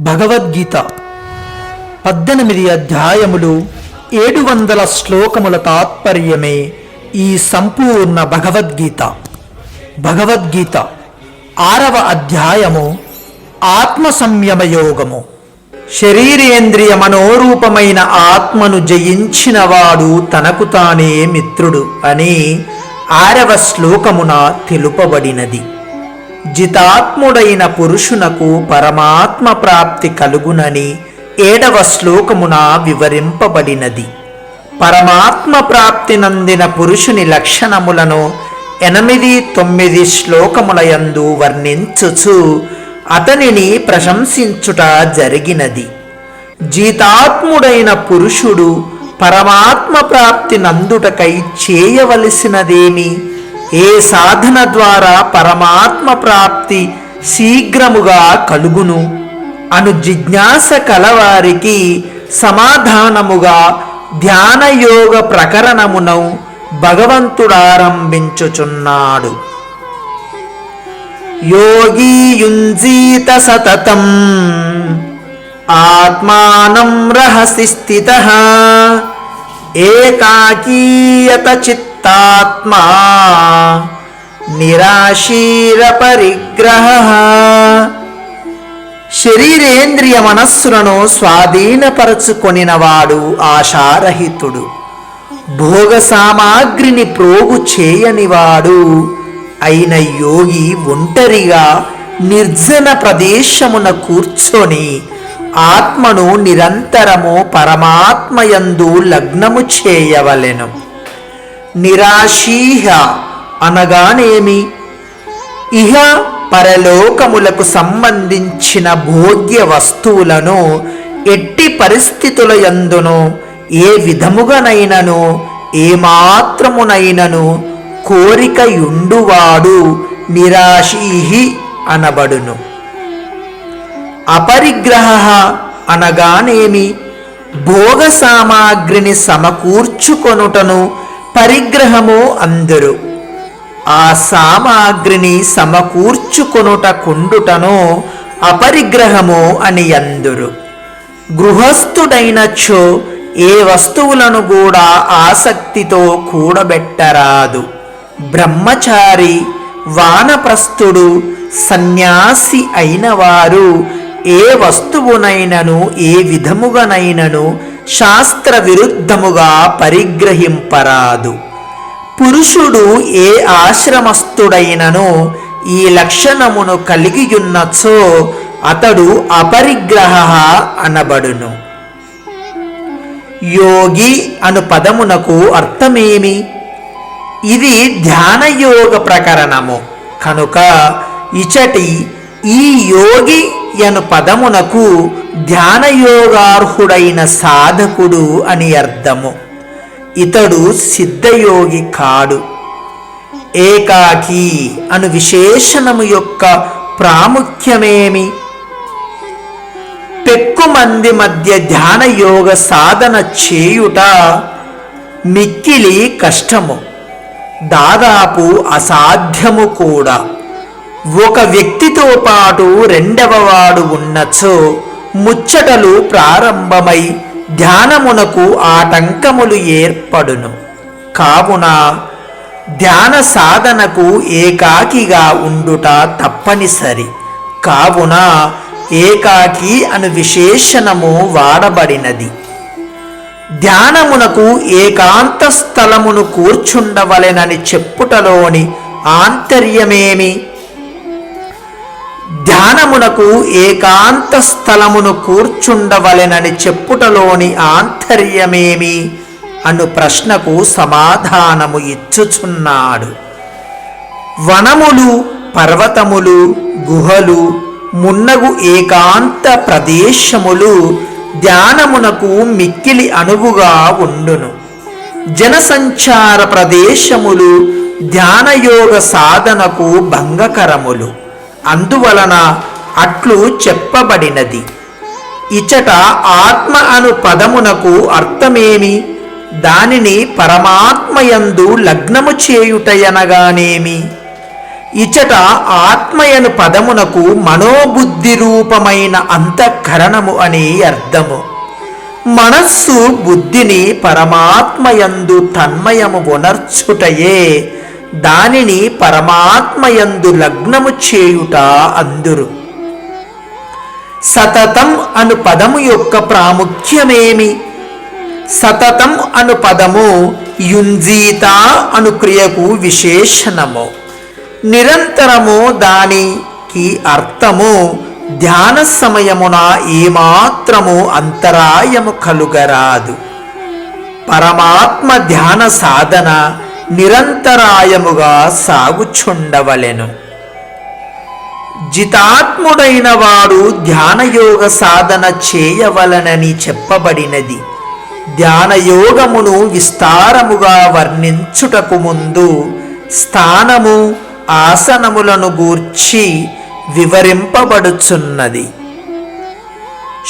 భగవద్గీత పద్దెనిమిది అధ్యాయములు ఏడు వందల శ్లోకముల తాత్పర్యమే ఈ సంపూర్ణ భగవద్గీత. భగవద్గీత ఆరవ అధ్యాయము ఆత్మ సంయమ యోగము శరీరేంద్రియ మనోరూపమైన ఆత్మను జయించినవాడు తనకు తానే మిత్రుడు అని ఆరవ శ్లోకమున తెలుపబడినది. జితాత్ముడైన పురుషునకు పరమాత్మ ప్రాప్తి కలుగునని ఏడవ శ్లోకమున వివరింపబడినది. పరమాత్మ ప్రాప్తి నందిన పురుషుని లక్షణములను ఎనిమిది తొమ్మిది శ్లోకములయందు వర్ణించుచు అతనిని ప్రశంసించుట జరిగినది. జీతాత్ముడైన పురుషుడు పరమాత్మ ప్రాప్తి నందుటకై చేయవలసినదేమి? ఏ సాధన ద్వారా పరమాత్మ ప్రాప్తి శీఘ్రముగా కలుగును? అను జిజ్ఞాస కలవారికి సమాధానముగా ధ్యానయోగ ప్రకరణమునౌ భగవంతుడారంభించుచున్నాడు. యోగీయుంజీత సతతం ఆత్మానం రహసి స్థిత ఏకాకీయత చిత్త నిరాశీర పరిగ్రహ. శరీరేంద్రియ మనస్సులను స్వాధీనపరచుకొనినవాడు ఆశారహితుడు. భోగ సామాగ్రిని ప్రోగు చేయనివాడు అయిన యోగి ఒంటరిగా నిర్జన ప్రదేశమున కూర్చొని ఆత్మను నిరంతరము పరమాత్మయందు లగ్నము చేయవలెను. నిరాశీహ అనగానేమి? ఇహ పరలోకములకు సంబంధించిన భోగ్య వస్తువులను ఎట్టి పరిస్థితుల యందును ఏ విధముగానైనను ఏమాత్రమునైనను కోరికయుండువాడు నిరాశీహి అనబడును. అపరిగ్రహ అనగానేమి? భోగ సామాగ్రిని సమకూర్చుకొనుటను పరిగ్రహము అందరు. ఆ సామాగ్రిని సమకూర్చుకొనుట కుండుటను అపరిగ్రహము అని అందురు. గృహస్థుడైనచో ఏ వస్తువులను కూడా ఆసక్తితో కూడబెట్టరాదు. బ్రహ్మచారి వానప్రస్థుడు సన్యాసి అయినవారు ఏ వస్తువునైనను ఏ విధముగానైనను శాస్త్ర విరుద్ధముగా పరిగ్రహింపరాదు. పురుషుడు ఏ ఆశ్రమస్థుడైనను ఈ లక్షణమును కలిగియున్నచో అతడు అపరిగ్రహ అనబడును. యోగి అను పదమునకు అర్థమేమి? ఇది ధ్యానయోగ ప్రకరణము. కనుక ఇచటి ఈ యోగి అను పదమునకు ధ్యానయోగార్హుడైన సాధకుడు అని అర్థము. ఇతడు సిద్ధయోగి కాడు. ఏకాకి అను విశేషణము యొక్క ప్రాముఖ్యమేమి? పెక్కుమంది మధ్య ధ్యానయోగ సాధన చేయుట మిక్కిలి కష్టము. దాదాపు అసాధ్యము కూడా. ఒక వ్యక్తితో పాటు రెండవ వాడు ఉన్నచో ముచ్చటలు ప్రారంభమై ధ్యానమునకు ఆటంకములు ఏర్పడును. కావున ధ్యాన సాధనకు ఏకాకిగా ఉండుట తప్పనిసరి. కావున ఏకాకి అను విశేషణము వాడబడినది. ధ్యానమునకు ఏకాంత స్థలమును కూర్చుండవలెనని చెప్పుటలోని ఆంతర్యమేమి? ధ్యానమునకు ఏకాంత స్థలమును కూర్చుండవలెనని చెప్పుటలోని ఆంతర్యమేమి? అను ప్రశ్నకు సమాధానము ఇచ్చుచున్నాడు. వనములు పర్వతములు గుహలు మున్నగు ఏకాంత ప్రదేశములు ధ్యానమునకు మిక్కిలి అనువుగా ఉండును. జనసంచార ప్రదేశములు ధ్యానయోగ సాధనకు భంగకరములు. అందువలన అట్లు చెప్పబడినది. ఇచట ఆత్మ అను పదమునకు అర్థమేమి? దానిని పరమాత్మయందు లగ్నము చేయుటయనగానేమి? ఇచట ఆత్మయను పదమునకు మనోబుద్ధి రూపమైన అంతఃకరణము అని అర్థము. మనస్సు బుద్ధిని పరమాత్మయందు తన్మయము ఉనర్చుటయే దానిని పరమాత్మయందు లగ్నము చేయుట అందురు. సతతం అను పదము యొక్క ప్రాముఖ్యమేమి? సతతం అను పదము యుంజీత అను క్రియకు విశేషణము. నిరంతరము దానికి అర్థము ధ్యాన సమయమున ఏమాత్రము అంతరాయము కలుగరాదు. పరమాత్మ ధ్యాన సాధన నిరంతరాయముగా సాగుచుండవలెను. జితాత్ముడైన వాడు ధ్యానయోగ సాధన చేయవలనని చెప్పబడినది. ధ్యానయోగమును విస్తారముగా వర్ణించుటకు ముందు స్థానము ఆసనములను గూర్చి వివరింపబడుచున్నది.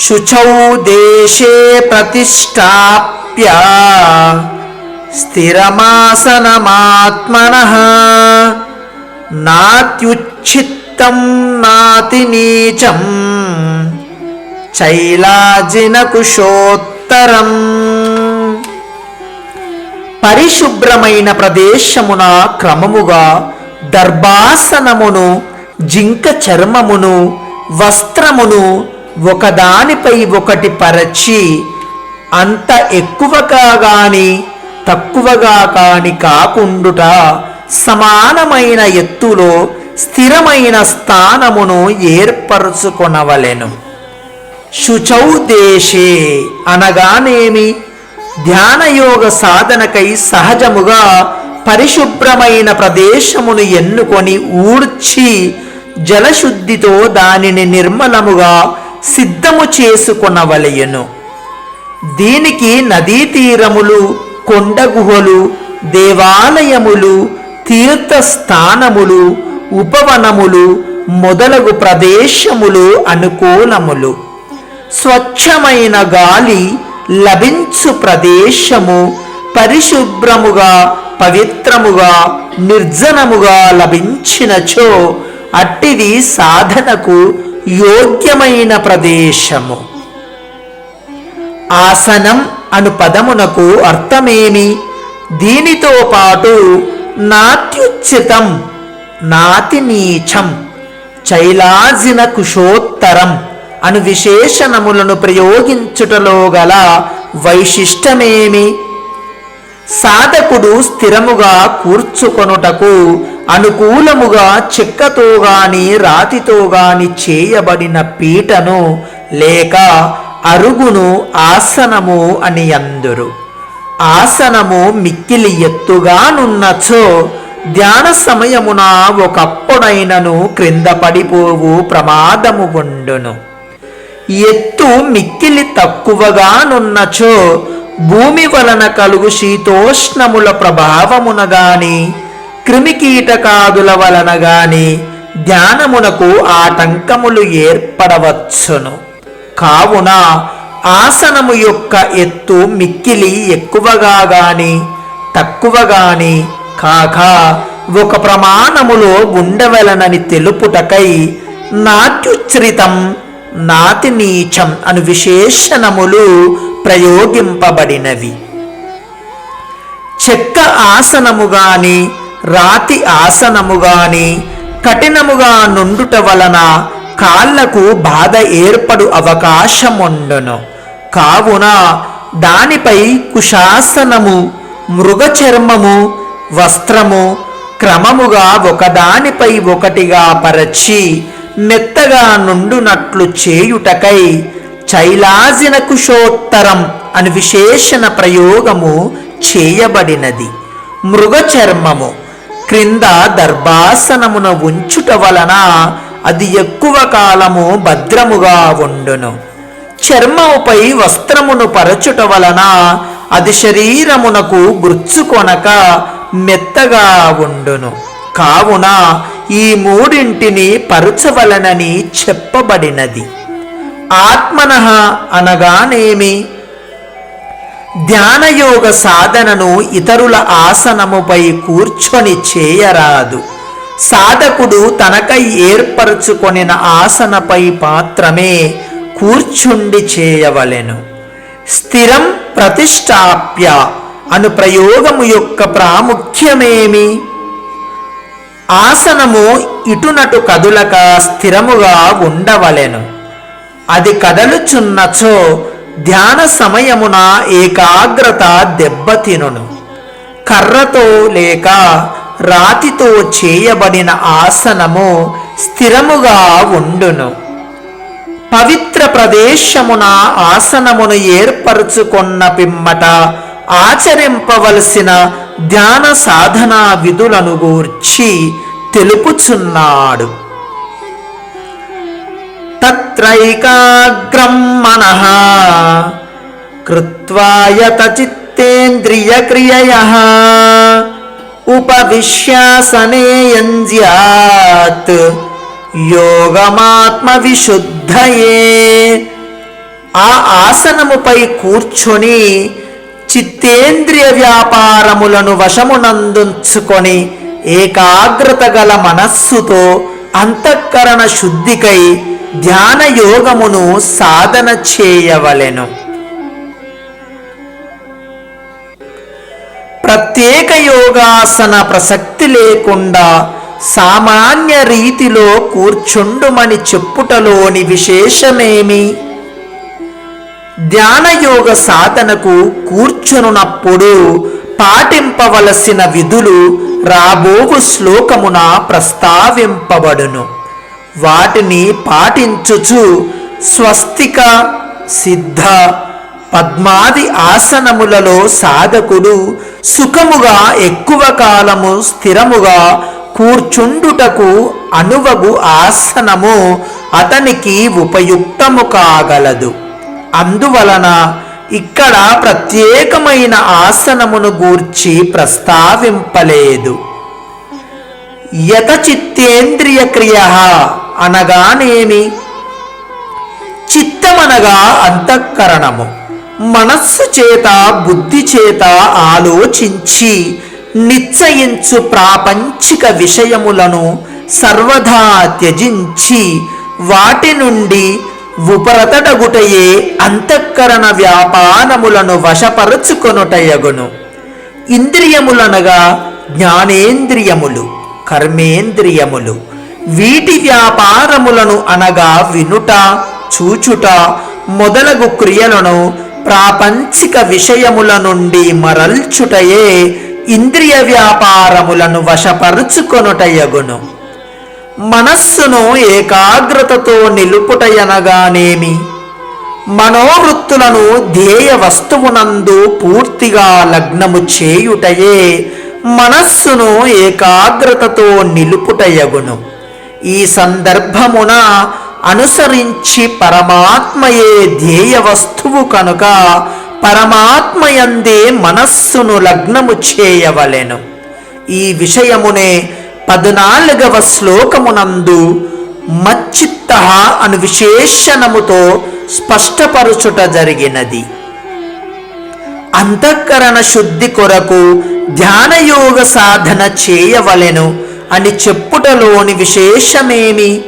శుచౌ దేశే ప్రతిష్టాప్య స్థిరమాసనమాత్మన నాత్యుచ్ఛిత్తం నాతి నీచం పరిశుభ్రమైన ప్రదేశమున క్రమముగా దర్భాసనమును జింక చర్మమును వస్త్రమును ఒకదానిపై ఒకటి పరచి అంత ఎక్కువగా గాని తక్కువగా కాని కాకుండుట సమానమైన ఎత్తులో స్థిరమైన స్థానమును ఏర్పరచుకొనవలెను. శుచౌ దేశే అనగానేమి? ధ్యానయోగ సాధనకై సహజముగా పరిశుభ్రమైన ప్రదేశమును ఎన్నుకొని ఊడ్చి జలశుద్ధితో దానిని నిర్మలముగా సిద్ధము చేసుకొనవలయను దీనికి నదీ తీరములు కొండ గుహలు దేవాలయములు తీర్థస్థానములు ఉపవనములు మొదలగు ప్రదేశములు అనుకూలములు. స్వచ్ఛమైన గాలి లభించు ప్రదేశము పరిశుభ్రముగా పవిత్రముగా నిర్జనముగా లభించినచో అట్టిది సాధనకు యోగ్యమైన ప్రదేశము. ఆసనం అను పదమునకు అర్థమేమి? దీనితో పాటు నాత్యుచితం నాతినీచం చైలాజిన కుశోత్తరం అను విశేషణములను ప్రయోగించుటలో గల వైశిష్టమేమి? సాధకుడు స్థిరముగా కూర్చుకొనుటకు అనుకూలముగా చెక్కతో గాని రాతితో గాని చేయబడిన పీటను లేక అరుగును ఆసనము అని అందురు. ఆసనము మిక్కిలి ఎత్తుగానున్నచో ధ్యాన సమయమున ఒకప్పుడైనను క్రింద పడిపోవు ప్రమాదము ఉండును ఎత్తు మిక్కిలి తక్కువగానున్నచో భూమి వలన కలుగు శీతోష్ణముల ప్రభావమున గాని క్రిమికీటకాదుల వలన గాని ధ్యానమునకు ఆటంకములు ఏర్పడవచ్చును. కావున ఆసనము యొక్క ఎత్తు మిక్కిలి ఎక్కువగా గాని తక్కువ గాని కాక ఒక ప్రమాణములో ఉండవలనని తెలుపుటకై నాట్యుచ్రితం నాతి నీచం అను విశేషణములు ప్రయోగింపబడినవి. చెక్క ఆసనము గాని రాతి ఆసనము గాని కఠినముగా నుండుట వలన కాళ్ళకు బాధ ఏర్పడు అవకాశముండును. కావున దానిపై కుశాసనము మృగచర్మము వస్త్రము క్రమముగా ఒకదానిపై ఒకటిగా పరచి మెత్తగా నుండునట్లు చేయుటకై చైలాజిన కుశోత్తరం అని విశేషణ ప్రయోగము చేయబడినది. మృగచర్మము క్రింద దర్భాసనమున ఉంచుట వలన అది ఎక్కువ కాలము భద్రముగా ఉండును. చర్మముపై వస్త్రమును పరచుట వలన అది శరీరమునకు గుర్చుకొనక మెత్తగా ఉండును. కావున ఈ మూడింటిని పరచవలనని చెప్పబడినది. ఆత్మన అనగానేమి? ధ్యానయోగ సాధనను ఇతరుల ఆసనముపై కూర్చొని చేయరాదు. సాధకుడు తనకై ఏర్పరచుకొనిన ఆసనపై మాత్రమే కూర్చుండి చేయవలెను. స్థిరం ప్రతిష్టాప్య అను ప్రయోగము యొక్క ప్రాముఖ్యమేమి? ఆసనము ఇటునటు కదులక స్థిరముగా ఉండవలెను. అది కదలుచున్నచో ధ్యాన సమయమున ఏకాగ్రత దెబ్బతినును. కర్రతో లేక రాతితో చేయబడిన ఆసనము స్థిరముగా ఉండును. పవిత్ర ప్రదేశమున ఆసనమును ఏర్పరుచుకున్న పిమ్మట ఆచరింపవలసిన ధ్యాన సాధనా విధులను గూర్చి తెలుపుచున్నాడు. తత్రైకాగ్రం మనః కృత్వాయత చిత్తేంద్రియక్రియయ ఉపవిశ్యాసనేయంజ్యాత్ యోగమాత్మ విశుద్ధయే ఆ ఆసనముపై కూర్చొని చిత్తేంద్రియ వ్యాపారములను వశమునందుంచుకొని ఏకాగ్రత గల మనస్సుతో అంతఃకరణ శుద్ధికై ధ్యాన యోగమును సాధన చేయవలెను. ప్రత్యేక యోగాసన ప్రసక్తి లేకుండా సామాన్య రీతిలో కూర్చుండుమని చెప్పుటలోని విశేషమేమి? ధ్యానయోగ సాధనకు కూర్చునున్నప్పుడు పాటింపవలసిన విధులు రాబోగు శ్లోకమున ప్రస్తావింపబడును. వాటిని పాటించుచు స్వస్తిక సిద్ధ పద్మాది ఆసనములలో సాధకుడు సుఖముగా ఎక్కువ కాలము స్థిరముగా కూర్చుండుటకు అనువగు ఆసనము అతనికి ఉపయుక్తము కాగలదు. అందువలన ఇక్కడ ప్రత్యేకమైన ఆసనమును గూర్చి ప్రస్తావింపలేదు. యతచిత్తేంద్రియ క్రియ అనగానేమి? చిత్తమనగా అంతఃకరణము. మనస్సు చేత బుద్ధి చేత ఆలోచించి నిశ్చయించు ప్రాపంచిక విషయములను సర్వదా త్యజించి వాటి నుండి ఉపరతడగుటయే అంతఃకరణ వ్యాపారములను వశపరుచుకొనుటయగును. ఇంద్రియములనగా జ్ఞానేంద్రియములు కర్మేంద్రియములు వీటి వ్యాపారములను అనగా వినుట చూచుట మొదలగు క్రియలను ప్రాపంచిక విషయముల నుండి మరల్చుటయే ఇంద్రియ వ్యాపారములను వశపరుచుకొనుటయగును. మనస్సును ఏకాగ్రతతో నిలుపుటయనగానేమి? మనోవృత్తులను ధ్యేయ వస్తువునందు పూర్తిగా లగ్నము చేయుటయే మనస్సును ఏకాగ్రతతో నిలుపుటయగును. ఈ సందర్భమున అనుసరించి పరమాత్మయే ధ్యేయ వస్తువు కనుక పరమాత్మయందే మనస్సును లగ్నము చేయవలెను. ఈ విషయమునే పద్నాలుగవ శ్లోకమునందు మచ్చిత్త అను విశేషణముతో స్పష్టపరుచుట జరిగినది. అంతఃకరణ శుద్ధి కొరకు ధ్యానయోగ సాధన చేయవలెను అని చెప్పుటలోని విశేషమేమి?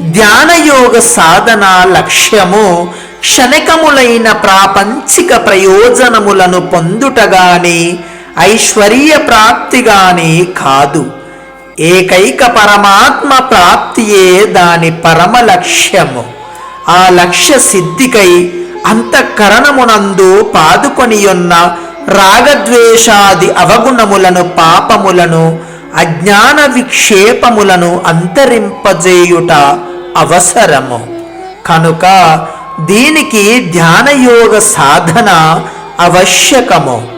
ధ్యానయోగ సాధన లక్ష్యము క్షణికములైన ప్రాపంచిక ప్రయోజనములను పొందుటగాని ఐశ్వర్య ప్రాప్తిగాని కాదు. ఏకైక పరమాత్మ ప్రాప్తియే దాని పరమ లక్ష్యము. ఆ లక్ష్య సిద్ధికై అంతఃకరణమునందు పాదుకొనియున్న రాగద్వేషాది అవగుణములను పాపములను అజ్ఞాన విక్షేపములను అంతరింపజేయుట అవసరము. కనుక దీనికి ధ్యానయోగ సాధన అవశ్యకము.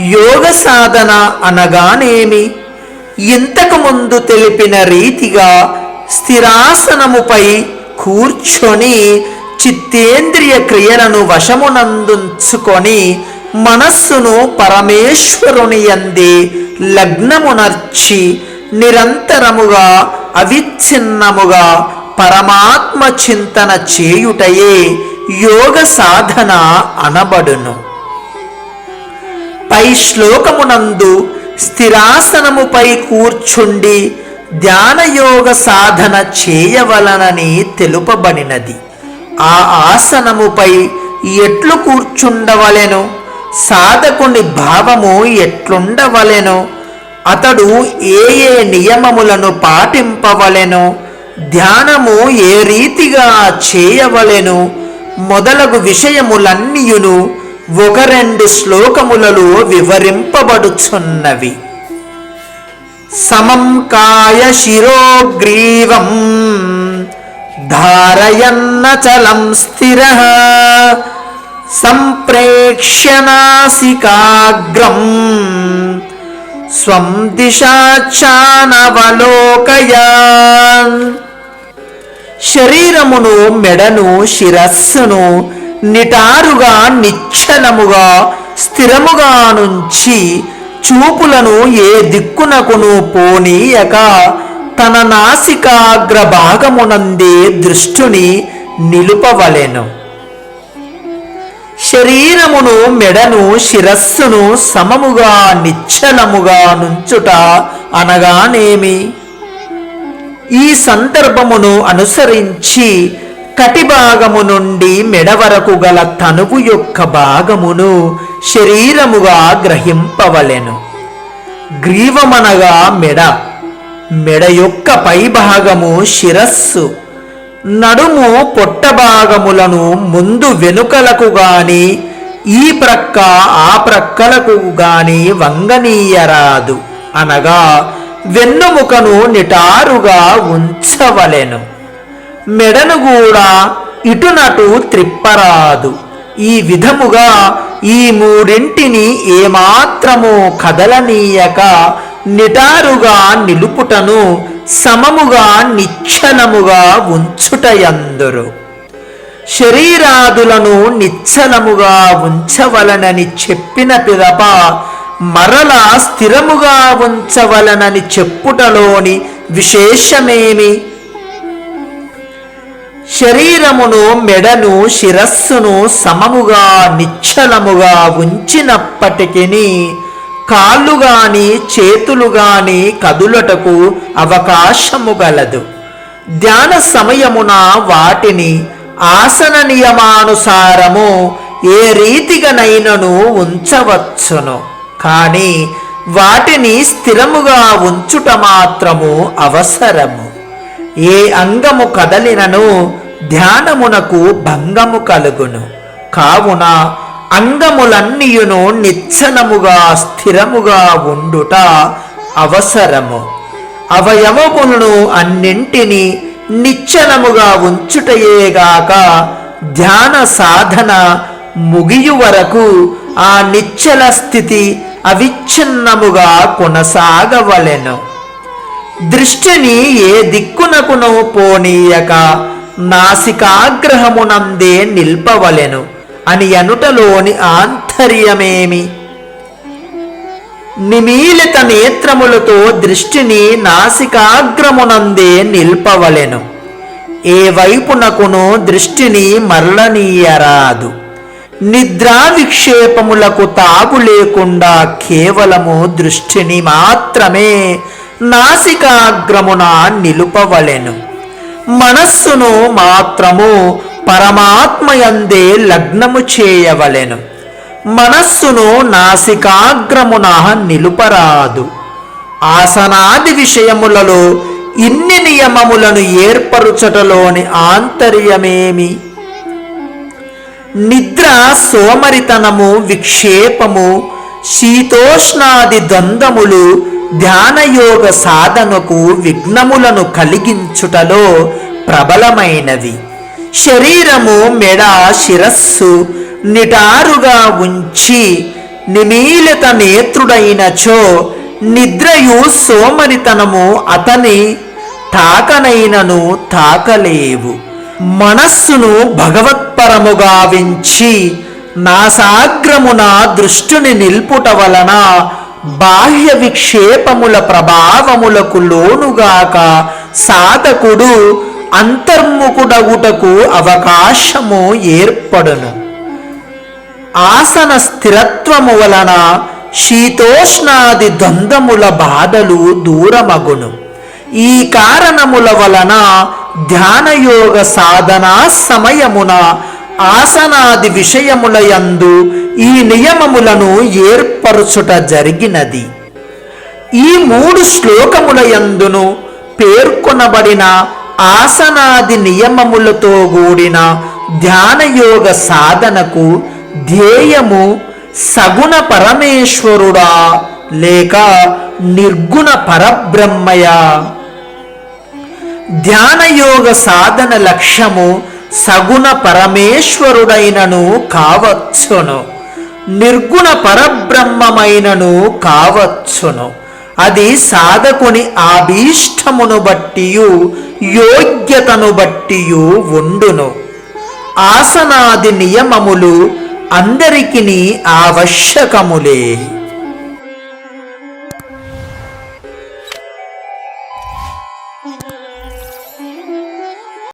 యోగ సాధన అనగానేమి? ఇంతకు ముందు తెలిపిన రీతిగా స్థిరాసనముపై కూర్చొని చిత్తేంద్రియ క్రియలను వశమునందుంచుకొని మనస్సును పరమేశ్వరుని యందే లగ్నమునర్చి నిరంతరముగా అవిచ్ఛిన్నముగా పరమాత్మ చింతన చేయుటయే యోగ సాధన అనబడును. పై శ్లోకమునందు స్థిరాసనముపై కూర్చుండి ధ్యానయోగ సాధన చేయవలనని తెలుపబడినది. ఆ ఆసనముపై ఎట్లు కూర్చుండవలెను? సాధకుని భావము ఎట్లుండవలెను? అతడు ఏ ఏ నియమములను పాటింపవలెను? ధ్యానము ఏ రీతిగా చేయవలెను? మొదలగు విషయములన్నీయును ఒక రెండు శ్లోకములలో వివరింపబడుచున్నవి. సమం కాయ శిరోగ్రీవం ధారయన్నచలం స్థిర సంప్రేక్ష్యనాసికాగ్రం. స్వం దిశాచానవలోకయాన్ శరీరమును మెడను శిరస్సును నిటారుగా నిశ్చలముగా స్థిరముగా నుంచి చూపులను ఏ దిక్కునకును పోనీయక తన నాసికాగ్ర భాగమునందే దృష్టిని నిలుపవలెను. శరీరమును మెడను శిరస్సును సమముగా నిచ్చలముగా నుంచుట అనగానేమి? ఈ సందర్భమును అనుసరించి కటి భాగము నుండి మెడ వరకు గల తనువు యొక్క భాగమును శరీరముగా గ్రహింపవలెను. గ్రీవమనగా మెడ. మెడ యొక్క పై భాగము శిరస్సు. నడుము పొట్ట భాగములను ముందు వెనుకలకు గాని ఈ ప్రక్క ఆ ప్రక్కలకు గాని వంగనీయరాదు. అనగా వెన్నుముకను నిటారుగా ఉంచవలెను. మెడను కూడా ఇటునటు త్రిప్పరాదు. ఈ విధముగా ఈ మూడింటిని ఏమాత్రము కదలనీయక నిటారుగా నిలుపుటను సమముగా నిశ్చలముగా ఉంచుటయందురు. శరీరాదులను నిశ్చలముగా ఉంచవలనని చెప్పిన పిదప మరలా స్థిరముగా ఉంచవలనని చెప్పుటలోని విశేషమేమి? శరీరమును మెడను శిరస్సును సమముగా నిచ్చలముగా ఉంచినప్పటికీ కాళ్ళు గాని చేతులు గాని కదులటకు అవకాశము గలదు. ధ్యాన సమయమున వాటిని ఆసన నియమానుసారము ఏ రీతిగానైనను ఉంచవచ్చును. కానీ వాటిని స్థిరముగా ఉంచుట మాత్రము అవసరము. ఏ అంగము కదలినను ధ్యానమునకు భంగము కలుగును. కావున అంగములన్నీయును నిచ్చనముగా స్థిరముగా ఉండుట అవసరము. అవయవములను అన్నింటినీ నిచ్చనముగా ఉంచుటయేగాక ధ్యాన సాధన ముగియు వరకు ఆ నిశ్చల స్థితి అవిచ్ఛిన్నముగా కొనసాగవలెను. దృష్టిని ఏ దిక్కునకును పోనీయక నాసికాగ్రహమునందే నిల్పవలెను. అని అనుటలోని ఆంతర్యమేమి? నిమీలిత నేత్రములతో దృష్టిని నాసికాగ్రమునందే నిల్పవలెను. ఏ వైపునకును దృష్టిని మరలనీయరాదు. నిద్రా విక్షేపములకు తాగు లేకుండా కేవలము దృష్టిని మాత్రమే నాసికాగ్రమున నిలుపవలెను. మనస్సును మాత్రము పరమాత్మయందే లగ్నము చేయవలెను. మనస్సును నాసికాగ్రమున నిలుపరాదు. ఆసనాది విషయములలో ఇన్ని నియమములను ఏర్పరుచటలోని ఆంతర్యమేమి? నిద్ర సోమరితనము విక్షేపము శీతోష్ణాది ద్వంద్వములు ధ్యానయోగ సాధనకు విఘ్నములను కలిగించుటలో ప్రబలమైనవి. శరీరము మెడ శిరస్సు నిటారుగా ఉంచి నిమీలిత నేత్రుడైనచో నిద్రయు సోమరితనము అతని తాకనైనను తాకలేవు. మనస్సును భగవత్పరముగా వించి నాసాగ్రమున దృష్టిని నిల్పుట వలన బాహ్య విక్షేపముల ప్రభావములకు లోనుగాక సాధకుడు అంతర్ముఖుడగుటకు అవకాశము ఏర్పడును. ఆసన స్థిరత్వము వలన శీతోష్ణాది ద్వంద్వముల బాధలు దూరమగును. ఈ కారణముల వలన ధ్యానయోగ సాధనా సమయమున ఆసనాది విషయముల యందు ఈ నియమములను ఏర్పరచుట జరిగినది. ఈ మూడు శ్లోకముల యందును పేర్కొనబడిన ఆసనాది నియమములతో కూడిన ధ్యానయోగ సాధనకు ధ్యేయము సగుణ పరమేశ్వరుడా లేక నిర్గుణ పరబ్రహ్మయ. ధ్యానయోగ సాధన లక్ష్యము సగుణ పరమేశ్వరుడైనను కావచ్చును నిర్గుణ పరబ్రహ్మమైనను కావచ్చును. అది సాధకుని ఆభీష్టమును బట్టియు యోగ్యతను బట్టియు ఉండును. ఆసనాది నియమములు అందరికిని ఆవశ్యకములే.